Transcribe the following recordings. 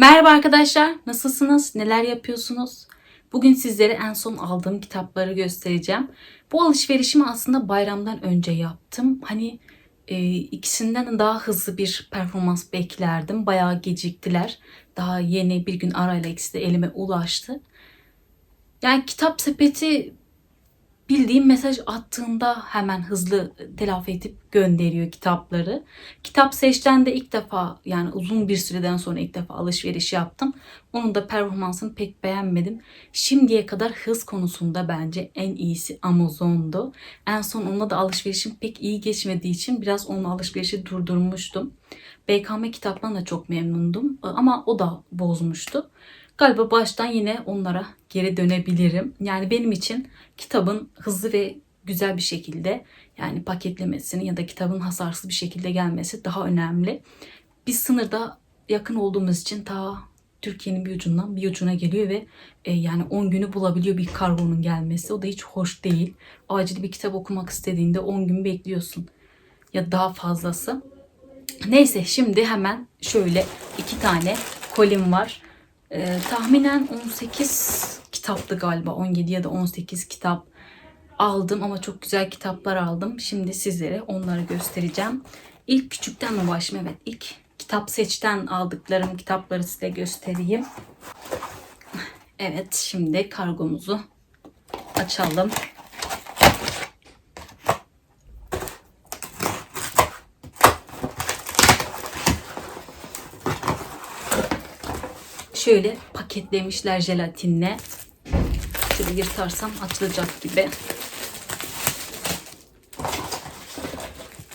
Merhaba arkadaşlar, nasılsınız? Neler yapıyorsunuz? Bugün sizlere en son aldığım kitapları göstereceğim. Bu alışverişimi aslında bayramdan önce yaptım. Hani e, ikisinden de daha hızlı bir performans beklerdim. Bayağı geciktiler. Daha yeni bir gün arayla ikisi de elime ulaştı. Yani kitap sepeti bildiğim mesaj attığında hemen hızlı telafi edip gönderiyor kitapları. Kitap seçten de ilk defa yani uzun bir süreden sonra ilk defa alışveriş yaptım. Onun da performansını pek beğenmedim. Şimdiye kadar hız konusunda bence en iyisi Amazon'du. En son onunla da alışverişim pek iyi geçmediği için biraz onun alışverişi durdurmuştum. BKM kitaptan da çok memnundum ama o da bozmuştu. Galiba baştan yine onlara geri dönebilirim. Yani benim için kitabın hızlı ve güzel bir şekilde yani paketlemesinin ya da kitabın hasarsız bir şekilde gelmesi daha önemli. Biz sınırda yakın olduğumuz için ta Türkiye'nin bir ucundan bir ucuna geliyor ve e, yani 10 günü bulabiliyor bir kargonun gelmesi. O da hiç hoş değil. Acil bir kitap okumak istediğinde 10 gün bekliyorsun ya daha fazlası. Neyse şimdi hemen şöyle iki tane kolim var. Ee, tahminen 18 kitaptı galiba 17 ya da 18 kitap aldım ama çok güzel kitaplar aldım. Şimdi sizlere onları göstereceğim. İlk küçükten mi başlayayım? Evet ilk kitap seçten aldıklarım kitapları size göstereyim. Evet şimdi kargomuzu açalım. Şöyle paketlemişler jelatinle. Şöyle yırtarsam açılacak gibi.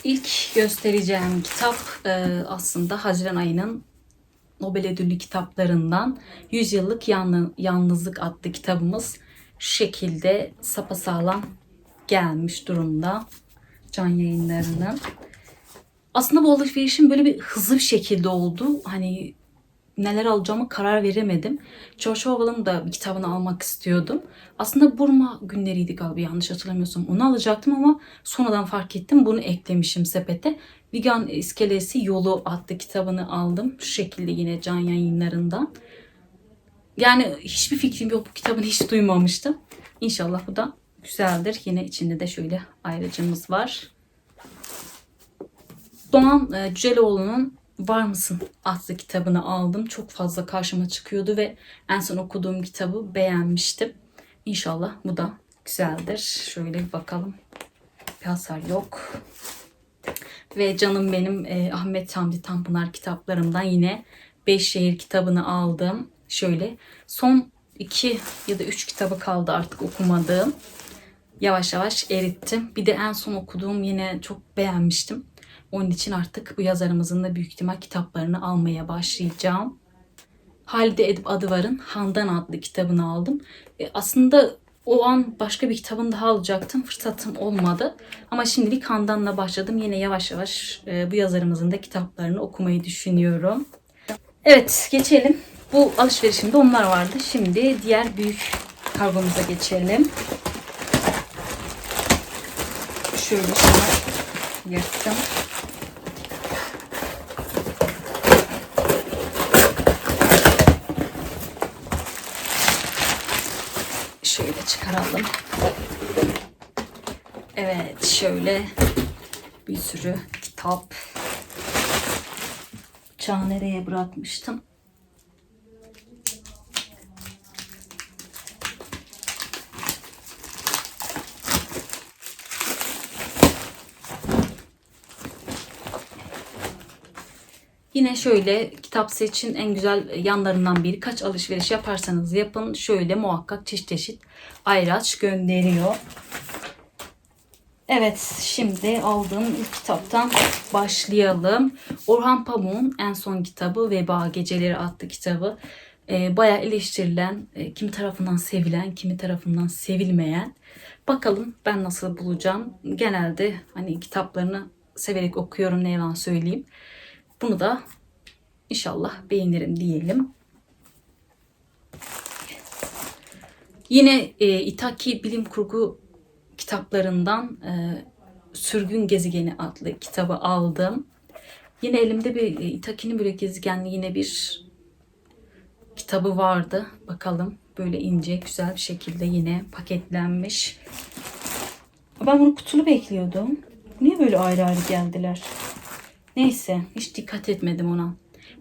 İlk göstereceğim kitap e, aslında Haziran ayının Nobel ödüllü kitaplarından Yüzyıllık Yalnız, Yalnızlık adlı kitabımız şu şekilde sapasağlam gelmiş durumda can yayınlarının. Aslında bu alışverişim böyle bir hızlı bir şekilde oldu. Hani neler alacağımı karar veremedim. George Orwell'ın da bir kitabını almak istiyordum. Aslında Burma günleriydi galiba yanlış hatırlamıyorsam. Onu alacaktım ama sonradan fark ettim. Bunu eklemişim sepete. Vegan İskelesi Yolu adlı kitabını aldım. Şu şekilde yine can yayınlarından. Yani hiçbir fikrim yok. Bu kitabını hiç duymamıştım. İnşallah bu da güzeldir. Yine içinde de şöyle ayrıcımız var. Doğan e, Cüceloğlu'nun Var mısın adlı kitabını aldım. Çok fazla karşıma çıkıyordu ve en son okuduğum kitabı beğenmiştim. İnşallah bu da güzeldir. Şöyle bir bakalım. Bir hasar yok. Ve canım benim e, Ahmet Hamdi Tanpınar kitaplarımdan yine Beş Şehir kitabını aldım. Şöyle son iki ya da üç kitabı kaldı artık okumadığım. Yavaş yavaş erittim. Bir de en son okuduğum yine çok beğenmiştim. Onun için artık bu yazarımızın da büyük ihtimal kitaplarını almaya başlayacağım. Halide Edip Adıvar'ın Handan adlı kitabını aldım. E, aslında o an başka bir kitabını daha alacaktım. Fırsatım olmadı. Ama şimdilik Handan'la başladım. Yine yavaş yavaş e, bu yazarımızın da kitaplarını okumayı düşünüyorum. Evet geçelim. Bu alışverişimde onlar vardı. Şimdi diğer büyük kargomuza geçelim. Şöyle şunu yırttım. Çıkaralım. Evet şöyle bir sürü kitap. Bıçağı nereye bırakmıştım? Yine şöyle kitap seçin en güzel yanlarından biri kaç alışveriş yaparsanız yapın şöyle muhakkak çeşit çeşit ayraç gönderiyor. Evet şimdi aldığım ilk kitaptan başlayalım. Orhan Pamuk'un en son kitabı Veba Geceleri adlı kitabı. Ee, bayağı eleştirilen, e, kimi tarafından sevilen, kimi tarafından sevilmeyen. Bakalım ben nasıl bulacağım. Genelde hani kitaplarını severek okuyorum ne yalan söyleyeyim. Bunu da inşallah beğenirim diyelim. Yine e, Itaki bilim kurgu kitaplarından e, Sürgün Gezegeni adlı kitabı aldım. Yine elimde bir e, Itaki'nin böyle gezegenli yine bir kitabı vardı. Bakalım böyle ince güzel bir şekilde yine paketlenmiş. Ben bunu kutulu bekliyordum. Niye böyle ayrı ayrı geldiler? Neyse hiç dikkat etmedim ona.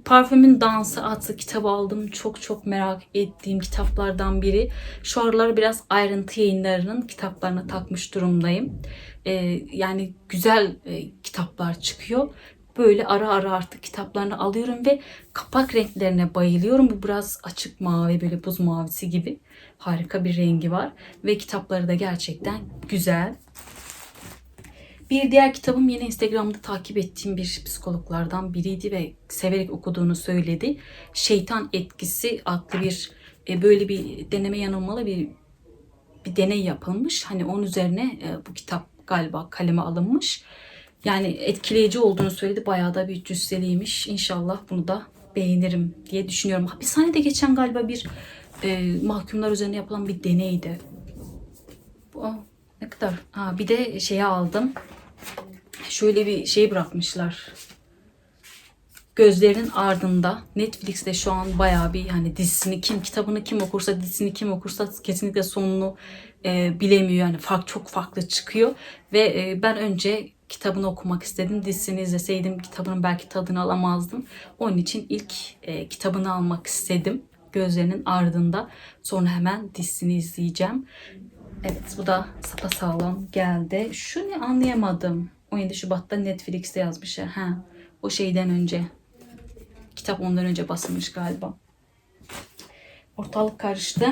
Parfümün Dansı adlı kitabı aldım. Çok çok merak ettiğim kitaplardan biri. Şu aralar biraz ayrıntı yayınlarının kitaplarına takmış durumdayım. Ee, yani güzel e, kitaplar çıkıyor. Böyle ara ara artık kitaplarını alıyorum ve kapak renklerine bayılıyorum. Bu biraz açık mavi böyle buz mavisi gibi harika bir rengi var. Ve kitapları da gerçekten güzel. Bir diğer kitabım yine Instagram'da takip ettiğim bir psikologlardan biriydi ve severek okuduğunu söyledi. Şeytan Etkisi adlı bir e, böyle bir deneme yanılmalı bir bir deney yapılmış. Hani onun üzerine e, bu kitap galiba kaleme alınmış. Yani etkileyici olduğunu söyledi. Bayağı da bir cüsseliymiş. İnşallah bunu da beğenirim diye düşünüyorum. Hapishanede geçen galiba bir e, mahkumlar üzerine yapılan bir deneydi. Bu ne kadar? Ha, bir de şeye aldım. Şöyle bir şey bırakmışlar. Gözlerinin ardında Netflix'te şu an bayağı bir hani dizisini kim kitabını kim okursa dizisini kim okursa kesinlikle sonunu e, bilemiyor. Yani fark çok farklı çıkıyor. Ve e, ben önce kitabını okumak istedim. Dizisini izleseydim kitabının belki tadını alamazdım. Onun için ilk e, kitabını almak istedim gözlerinin ardında. Sonra hemen dizisini izleyeceğim. Evet bu da sapasağlam geldi. Şu ne anlayamadım 17 Şubat'ta Netflix'te yazmış ya ha o şeyden önce kitap ondan önce basılmış galiba ortalık karıştı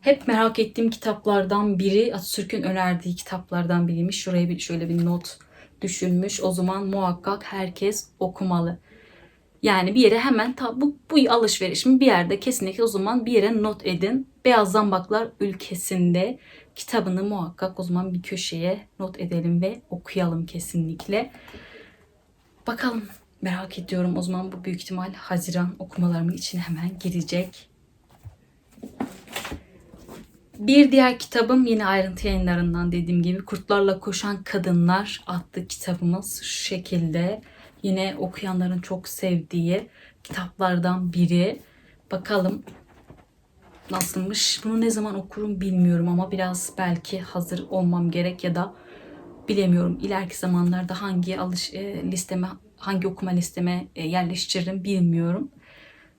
hep merak ettiğim kitaplardan biri Atatürk'ün önerdiği kitaplardan biriymiş. Şuraya bir şöyle bir not düşülmüş. O zaman muhakkak herkes okumalı. Yani bir yere hemen ta, bu, bu alışverişimi bir yerde kesinlikle o zaman bir yere not edin. Beyaz Zambaklar ülkesinde kitabını muhakkak o zaman bir köşeye not edelim ve okuyalım kesinlikle. Bakalım merak ediyorum o zaman bu büyük ihtimal Haziran okumalarımın için hemen girecek. Bir diğer kitabım yine ayrıntı yayınlarından dediğim gibi Kurtlarla Koşan Kadınlar adlı kitabımız şu şekilde. Yine okuyanların çok sevdiği kitaplardan biri. Bakalım nasılmış. Bunu ne zaman okurum bilmiyorum ama biraz belki hazır olmam gerek ya da bilemiyorum. İleriki zamanlarda hangi alış e, listeme hangi okuma listeme e, yerleştiririm bilmiyorum.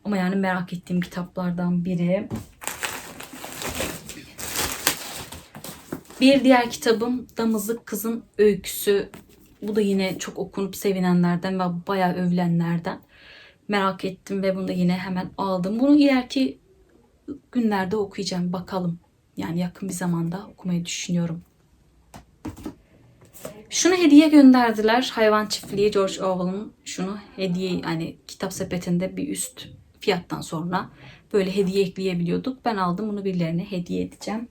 Ama yani merak ettiğim kitaplardan biri. Bir diğer kitabım Damızlık Kızın Öyküsü. Bu da yine çok okunup sevinenlerden ve bayağı övülenlerden. Merak ettim ve bunu da yine hemen aldım. Bunu ileriki günlerde okuyacağım. Bakalım. Yani yakın bir zamanda okumayı düşünüyorum. Şunu hediye gönderdiler. Hayvan Çiftliği George Orwell'ın şunu hediye yani kitap sepetinde bir üst fiyattan sonra böyle hediye ekleyebiliyorduk. Ben aldım bunu birilerine hediye edeceğim.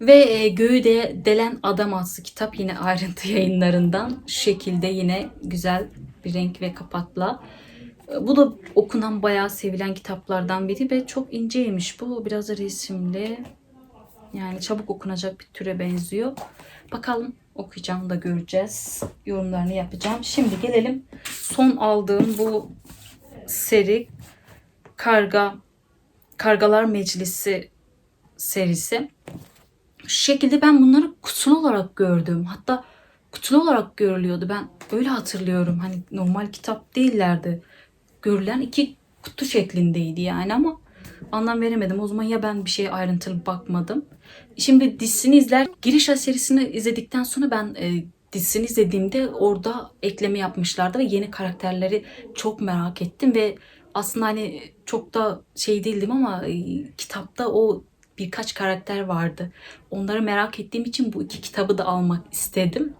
Ve e, Göğü de Delen Adam adlı kitap yine ayrıntı yayınlarından. Şu şekilde yine güzel bir renk ve kapakla. Bu da okunan bayağı sevilen kitaplardan biri ve çok inceymiş. Bu biraz da resimli. Yani çabuk okunacak bir türe benziyor. Bakalım okuyacağım da göreceğiz. Yorumlarını yapacağım. Şimdi gelelim son aldığım bu seri Karga Kargalar Meclisi serisi. Şu şekilde ben bunları kutulu olarak gördüm. Hatta kutulu olarak görülüyordu. Ben öyle hatırlıyorum. Hani normal kitap değillerdi. Görülen iki kutu şeklindeydi yani ama anlam veremedim. O zaman ya ben bir şeye ayrıntılı bakmadım. Şimdi dizisini izler, giriş serisini izledikten sonra ben e, dizisini izlediğimde orada ekleme yapmışlardı ve yeni karakterleri çok merak ettim ve aslında hani çok da şey değildim ama e, kitapta o birkaç karakter vardı. Onları merak ettiğim için bu iki kitabı da almak istedim.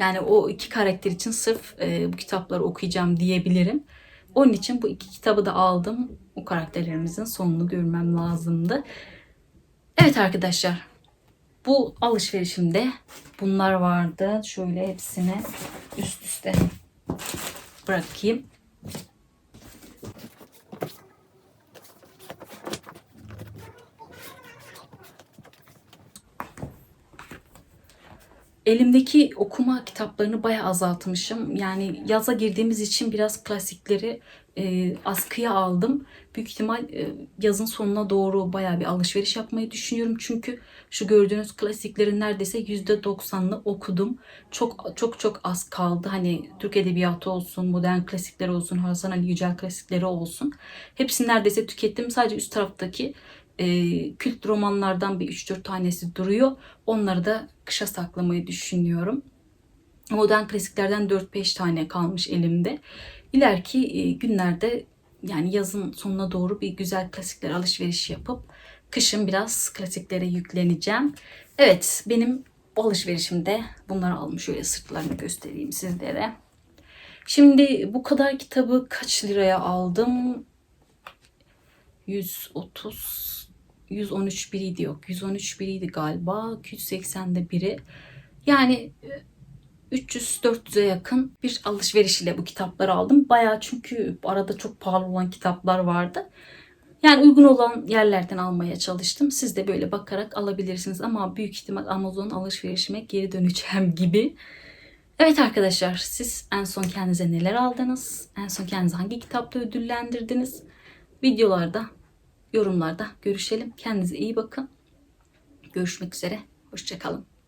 Yani o iki karakter için sırf e, bu kitapları okuyacağım diyebilirim. Onun için bu iki kitabı da aldım. O karakterlerimizin sonunu görmem lazımdı. Evet arkadaşlar. Bu alışverişimde bunlar vardı. Şöyle hepsini üst üste bırakayım. Elimdeki okuma kitaplarını bayağı azaltmışım. Yani yaza girdiğimiz için biraz klasikleri e, askıya aldım. Büyük ihtimal e, yazın sonuna doğru bayağı bir alışveriş yapmayı düşünüyorum. Çünkü şu gördüğünüz klasiklerin neredeyse %90'ını okudum. Çok çok çok az kaldı. Hani Türk Edebiyatı olsun, modern klasikler olsun, Hasan Ali Yücel klasikleri olsun. Hepsini neredeyse tükettim. Sadece üst taraftaki e, kült romanlardan bir 3-4 tanesi duruyor. Onları da kışa saklamayı düşünüyorum. Modern klasiklerden 4-5 tane kalmış elimde. İleriki e, günlerde yani yazın sonuna doğru bir güzel klasikler alışveriş yapıp kışın biraz klasiklere yükleneceğim. Evet benim alışverişimde bunları almış. Şöyle sırtlarını göstereyim sizlere. Şimdi bu kadar kitabı kaç liraya aldım? 130 113 biriydi yok. 113 biriydi galiba. 280'de biri. Yani e, 300-400'e yakın bir alışveriş ile bu kitapları aldım. Bayağı çünkü arada çok pahalı olan kitaplar vardı. Yani uygun olan yerlerden almaya çalıştım. Siz de böyle bakarak alabilirsiniz ama büyük ihtimal Amazon alışverişime geri döneceğim gibi. Evet arkadaşlar siz en son kendinize neler aldınız? En son kendinizi hangi kitapla ödüllendirdiniz? Videolarda, yorumlarda görüşelim. Kendinize iyi bakın. Görüşmek üzere. Hoşçakalın.